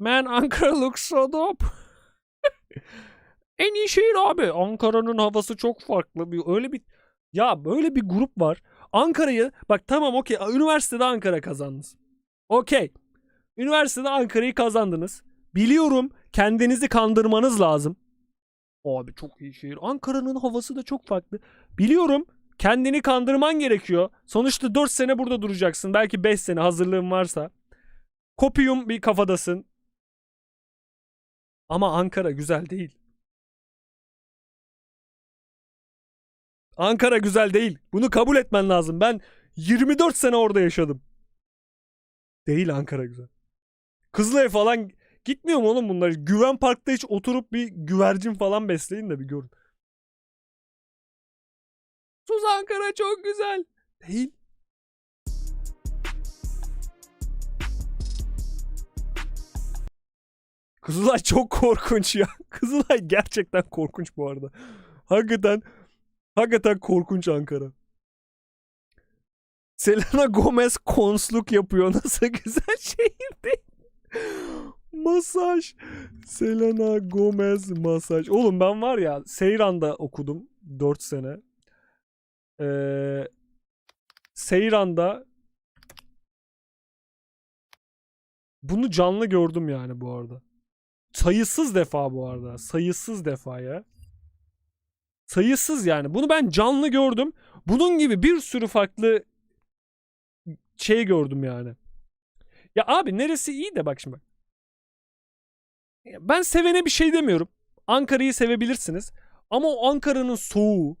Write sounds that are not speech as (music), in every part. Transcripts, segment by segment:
Man Ankara looks so dope. en iyi şehir abi. Ankara'nın havası çok farklı. Bir, öyle bir ya böyle bir grup var. Ankara'yı bak tamam okey. Üniversitede Ankara kazandınız. Okey. Üniversitede Ankara'yı kazandınız. Biliyorum kendinizi kandırmanız lazım. Abi çok iyi şehir. Ankara'nın havası da çok farklı. Biliyorum kendini kandırman gerekiyor. Sonuçta 4 sene burada duracaksın. Belki 5 sene hazırlığın varsa. Kopyum bir kafadasın. Ama Ankara güzel değil. Ankara güzel değil. Bunu kabul etmen lazım. Ben 24 sene orada yaşadım. Değil Ankara güzel. Kızılay falan gitmiyor mu oğlum bunlar? Güven Park'ta hiç oturup bir güvercin falan besleyin de bir görün. Sus Ankara çok güzel. Değil. Kızılay çok korkunç ya. (laughs) Kızılay gerçekten korkunç bu arada. Hakikaten hakikaten korkunç Ankara. Selena Gomez konsluk yapıyor. (laughs) Nasıl güzel şehir. Masaj. Selena Gomez masaj. Oğlum ben var ya Seyran'da okudum 4 sene. Ee, Seyran'da bunu canlı gördüm yani bu arada. Sayısız defa bu arada. Sayısız defa ya. Sayısız yani. Bunu ben canlı gördüm. Bunun gibi bir sürü farklı şey gördüm yani. Ya abi neresi iyi de bak şimdi bak. Ben sevene bir şey demiyorum. Ankara'yı sevebilirsiniz. Ama o Ankara'nın soğuğu.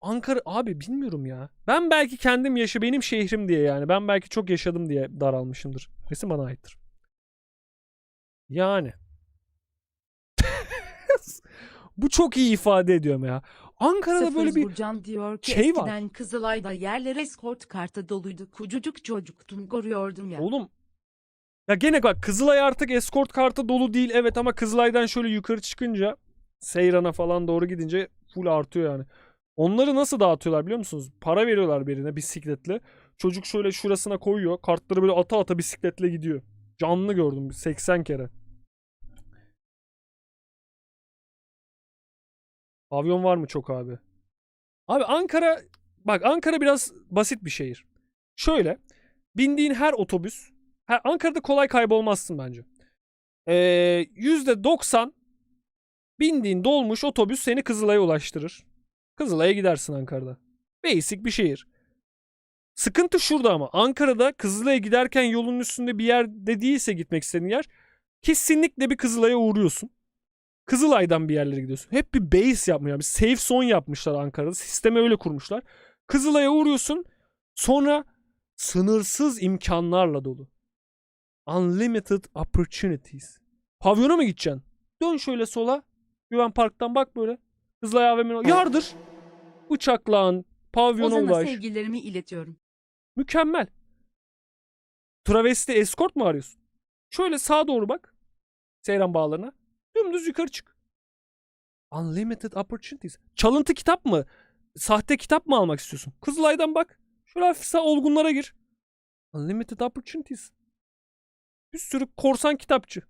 Ankara abi bilmiyorum ya. Ben belki kendim yaşı benim şehrim diye yani. Ben belki çok yaşadım diye daralmışımdır. Kesin bana aittir. Yani. Bu çok iyi ifade ediyorum ya. Ankara'da böyle bir Burcan diyor ki şey var. eskiden Kızılay'da yerler eskort kartı doluydu. Kucucuk çocuktum görüyordum ya. Oğlum ya gene bak Kızılay artık eskort kartı dolu değil evet ama Kızılay'dan şöyle yukarı çıkınca Seyran'a falan doğru gidince full artıyor yani. Onları nasıl dağıtıyorlar biliyor musunuz? Para veriyorlar birine bisikletle. Çocuk şöyle şurasına koyuyor. Kartları böyle ata ata bisikletle gidiyor. Canlı gördüm 80 kere. Pavyon var mı çok abi? Abi Ankara bak Ankara biraz basit bir şehir. Şöyle bindiğin her otobüs Ha, Ankara'da kolay kaybolmazsın bence. Ee, %90 bindiğin dolmuş otobüs seni Kızılay'a ulaştırır. Kızılay'a gidersin Ankara'da. Basic bir şehir. Sıkıntı şurada ama Ankara'da Kızılay'a giderken yolun üstünde bir yerde değilse gitmek istediğin yer kesinlikle bir Kızılay'a uğruyorsun. Kızılay'dan bir yerlere gidiyorsun. Hep bir base yapmıyor. Bir safe zone yapmışlar Ankara'da. Sistemi öyle kurmuşlar. Kızılay'a uğruyorsun. Sonra sınırsız imkanlarla dolu. Unlimited opportunities. Pavyona mı gideceksin? Dön şöyle sola. Güven Park'tan bak böyle. Kızılay AVM'ne yardır. Bıçaklan. Pavyona Ozan'a ulaş. sevgilerimi iletiyorum. Mükemmel. Travesti escort mu arıyorsun? Şöyle sağa doğru bak. Seyran bağlarına. Dümdüz yukarı çık. Unlimited opportunities. Çalıntı kitap mı? Sahte kitap mı almak istiyorsun? Kızılay'dan bak. Şöyle hafif sağ olgunlara gir. Unlimited opportunities. Bir sürü korsan kitapçı.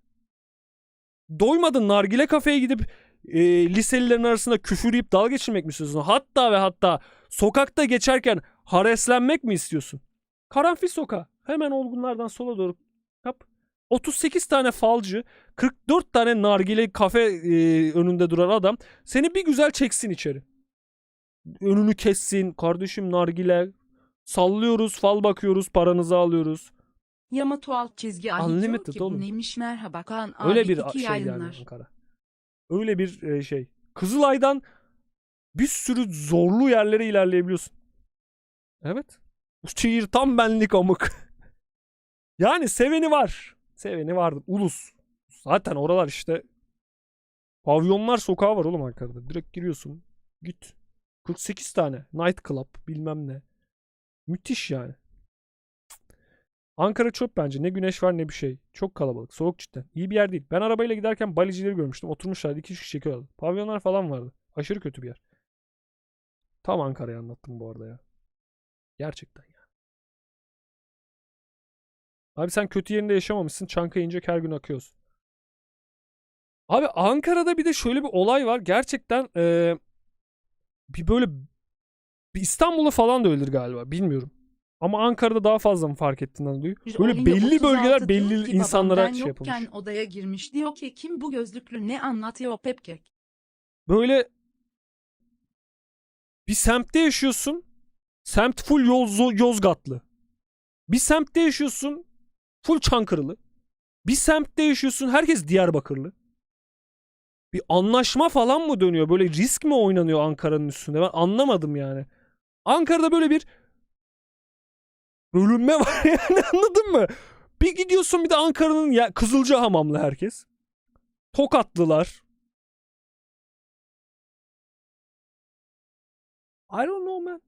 Doymadın nargile kafeye gidip e, liselilerin arasında küfür yiyip dalga geçirmek mi istiyorsun? Hatta ve hatta sokakta geçerken hareslenmek mi istiyorsun? Karanfil sokağı. Hemen olgunlardan sola doğru kap. 38 tane falcı, 44 tane nargile kafe e, önünde duran adam seni bir güzel çeksin içeri. Önünü kessin. Kardeşim nargile. Sallıyoruz, fal bakıyoruz, paranızı alıyoruz. Yamato alt çizgi Unlimited ki oğlum. neymiş merhaba Kaan Öyle abi bir iki şey yani. Ankara. Öyle bir e, şey. Kızılay'dan bir sürü zorlu yerlere ilerleyebiliyorsun. Evet. Bu şehir tam benlik amık. (laughs) yani seveni var. Seveni vardır. Ulus. Zaten oralar işte pavyonlar sokağı var oğlum Ankara'da. Direkt giriyorsun. Git. 48 tane. Night Club bilmem ne. Müthiş yani. Ankara çöp bence. Ne güneş var ne bir şey. Çok kalabalık. Soğuk cidden. İyi bir yer değil. Ben arabayla giderken balicileri görmüştüm. Oturmuşlardı. iki kişi çekiyorlardı. Pavyonlar falan vardı. Aşırı kötü bir yer. Tam Ankara'yı anlattım bu arada ya. Gerçekten ya. Abi sen kötü yerinde yaşamamışsın. Çankaya inecek her gün akıyorsun. Abi Ankara'da bir de şöyle bir olay var. Gerçekten eee, bir böyle bir İstanbul'da falan da öyledir galiba. Bilmiyorum. Ama Ankara'da daha fazla mı fark ettiğinden dolayı. Böyle belli 36 bölgeler belli ki, insanlara babam ben şey yokken yapılmış. odaya girmiş diyor ki kim bu gözlüklü ne anlatıyor Pepkek. Böyle bir semtte yaşıyorsun. Semt full Yoz, Yozgatlı. Bir semtte yaşıyorsun. Full Çankırılı. Bir semtte yaşıyorsun. Herkes Diyarbakırlı. Bir anlaşma falan mı dönüyor? Böyle risk mi oynanıyor Ankara'nın üstünde? Ben anlamadım yani. Ankara'da böyle bir bölünme (laughs) var yani anladın mı? Bir gidiyorsun bir de Ankara'nın ya Kızılcahamamlı herkes. Tokatlılar. I don't know man.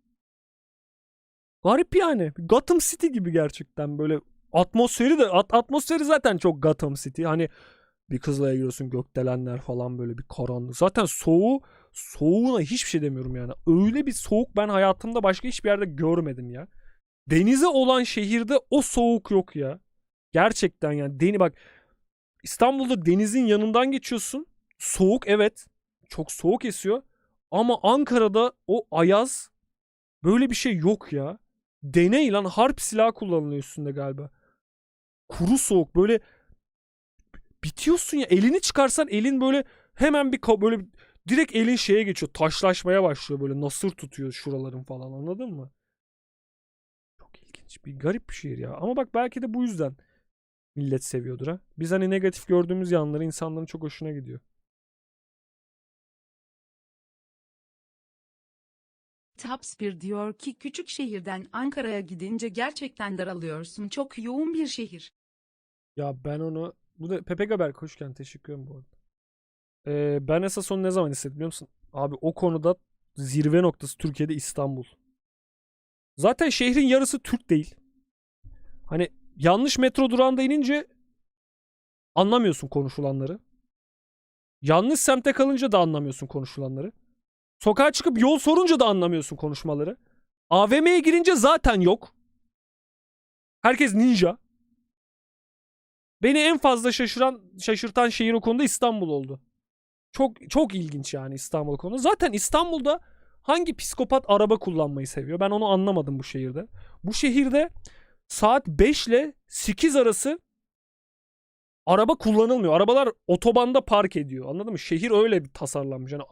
Garip yani. Gotham City gibi gerçekten böyle atmosferi de at- atmosferi zaten çok Gotham City. Hani bir kızla giriyorsun gökdelenler falan böyle bir karanlık. Zaten soğuğu soğuğuna hiçbir şey demiyorum yani. Öyle bir soğuk ben hayatımda başka hiçbir yerde görmedim ya. Denize olan şehirde o soğuk yok ya. Gerçekten yani. Deni bak İstanbul'da denizin yanından geçiyorsun. Soğuk evet. Çok soğuk esiyor. Ama Ankara'da o ayaz böyle bir şey yok ya. Deney lan harp silahı kullanılıyor üstünde galiba. Kuru soğuk böyle bitiyorsun ya elini çıkarsan elin böyle hemen bir böyle direkt elin şeye geçiyor. Taşlaşmaya başlıyor böyle nasır tutuyor şuraların falan anladın mı? Çok ilginç bir garip bir şehir ya. Ama bak belki de bu yüzden millet seviyordur ha. Biz hani negatif gördüğümüz yanları insanların çok hoşuna gidiyor. Tapspir diyor ki küçük şehirden Ankara'ya gidince gerçekten daralıyorsun. Çok yoğun bir şehir. Ya ben onu bu da Pepe Gaber hoşken teşekkür ederim bu arada. Ee, ben esas onu ne zaman hissettim biliyor musun? Abi o konuda zirve noktası Türkiye'de İstanbul. Zaten şehrin yarısı Türk değil. Hani yanlış metro durağında inince anlamıyorsun konuşulanları. Yanlış semte kalınca da anlamıyorsun konuşulanları. Sokağa çıkıp yol sorunca da anlamıyorsun konuşmaları. AVM'ye girince zaten yok. Herkes ninja. Beni en fazla şaşıran şaşırtan şehir o konuda İstanbul oldu. Çok çok ilginç yani İstanbul konu. Zaten İstanbul'da hangi psikopat araba kullanmayı seviyor? Ben onu anlamadım bu şehirde. Bu şehirde saat 5 ile 8 arası araba kullanılmıyor. Arabalar otobanda park ediyor. Anladın mı? Şehir öyle bir tasarlanmış. Yani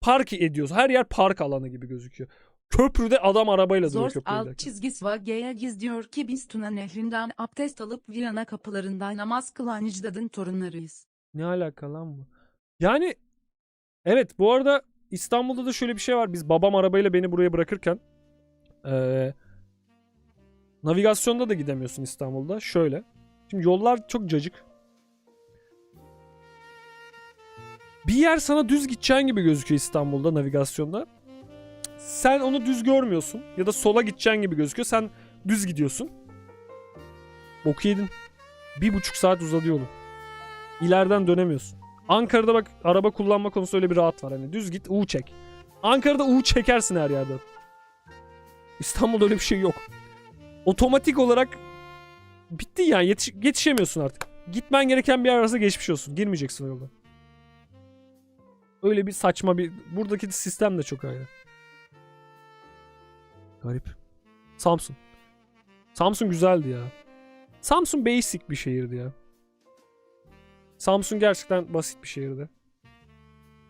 park ediyoruz. Her yer park alanı gibi gözüküyor. Köprüde adam arabayla duruyor Zor köprüde. alt çizgisi Vageya giz diyor ki biz Tuna Nehri'nden abdest alıp Viyana kapılarında namaz kılan icdadın torunlarıyız. Ne alaka lan bu? Yani evet bu arada İstanbul'da da şöyle bir şey var. Biz babam arabayla beni buraya bırakırken eee, navigasyonda da gidemiyorsun İstanbul'da. Şöyle. Şimdi yollar çok cacık. Bir yer sana düz gideceğin gibi gözüküyor İstanbul'da navigasyonda. Sen onu düz görmüyorsun. Ya da sola gideceğin gibi gözüküyor. Sen düz gidiyorsun. Boku yedin. Bir buçuk saat uzadı yolu. İleriden dönemiyorsun. Ankara'da bak araba kullanma konusunda öyle bir rahat var. Hani düz git U çek. Ankara'da U çekersin her yerden. İstanbul'da öyle bir şey yok. Otomatik olarak bitti yani yetiş- yetişemiyorsun artık. Gitmen gereken bir yer arası geçmiş olsun. Girmeyeceksin o yolda. Öyle bir saçma bir... Buradaki sistem de çok ayrı. Garip. Samsun. Samsun güzeldi ya. Samsun basic bir şehirdi ya. Samsun gerçekten basit bir şehirdi.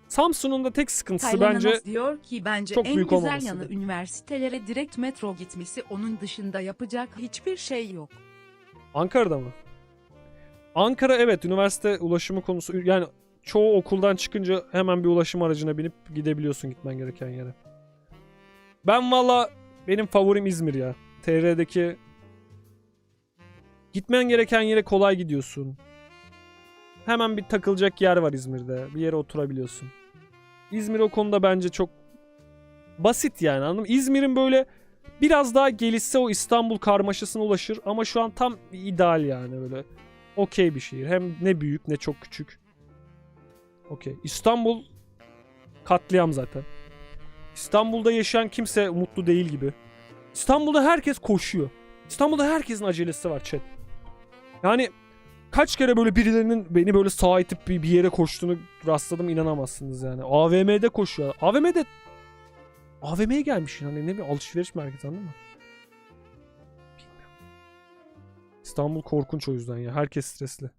Samsun'un da tek sıkıntısı Taylan bence diyor ki bence çok en büyük güzel yanı üniversitelere direkt metro gitmesi onun dışında yapacak hiçbir şey yok. Ankara'da mı? Ankara evet üniversite ulaşımı konusu yani çoğu okuldan çıkınca hemen bir ulaşım aracına binip gidebiliyorsun gitmen gereken yere. Ben valla benim favorim İzmir ya. TR'deki gitmen gereken yere kolay gidiyorsun. Hemen bir takılacak yer var İzmir'de. Bir yere oturabiliyorsun. İzmir o konuda bence çok basit yani anladın mı? İzmir'in böyle biraz daha gelişse o İstanbul karmaşasına ulaşır ama şu an tam ideal yani böyle okey bir şehir. Hem ne büyük ne çok küçük. Okey. İstanbul katliam zaten. İstanbul'da yaşayan kimse mutlu değil gibi. İstanbul'da herkes koşuyor. İstanbul'da herkesin acelesi var chat. Yani kaç kere böyle birilerinin beni böyle sağa itip bir, bir yere koştuğunu rastladım inanamazsınız yani. AVM'de koşuyor. AVM'de AVM'ye gelmiş yani ne bir alışveriş merkezi anladın mı? Bilmiyorum. İstanbul korkunç o yüzden ya. Herkes stresli.